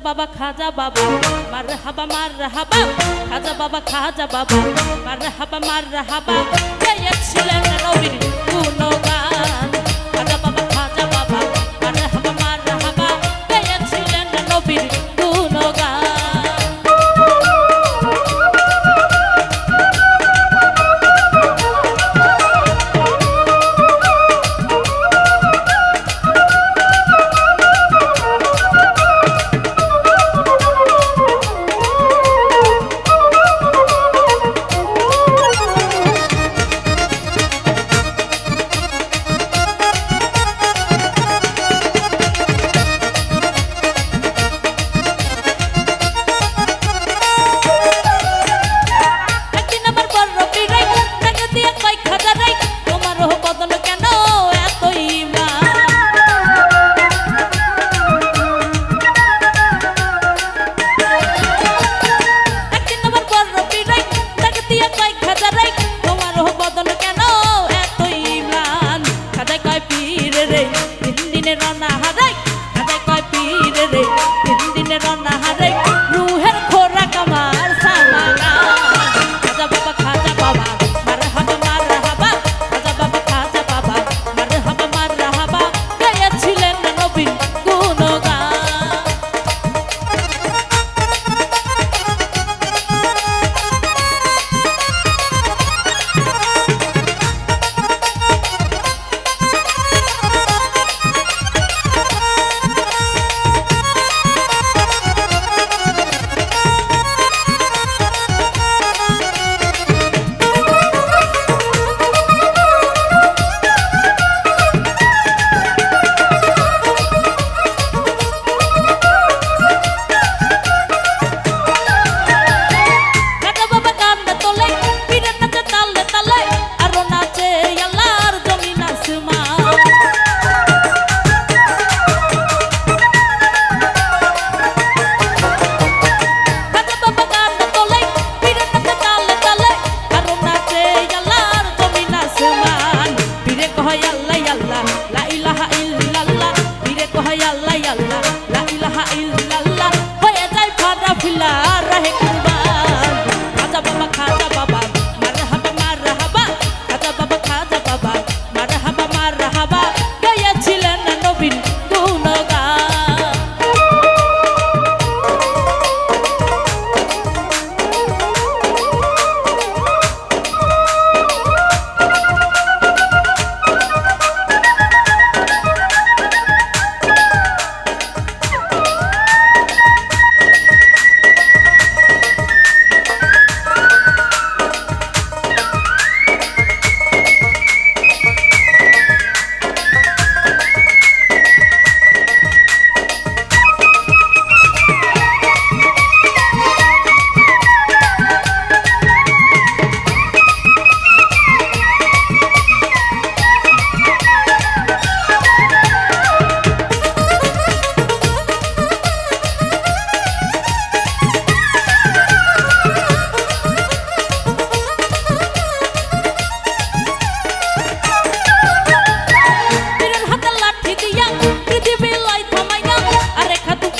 খাজা বাবা খাজা বাবা মার হাবা মার হাবা খাজা বাবা খাজা বাবা মার হাবা মার হাবা ছিলেন রবির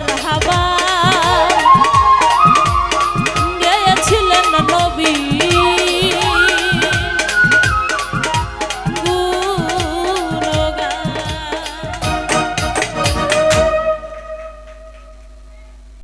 মারহাবা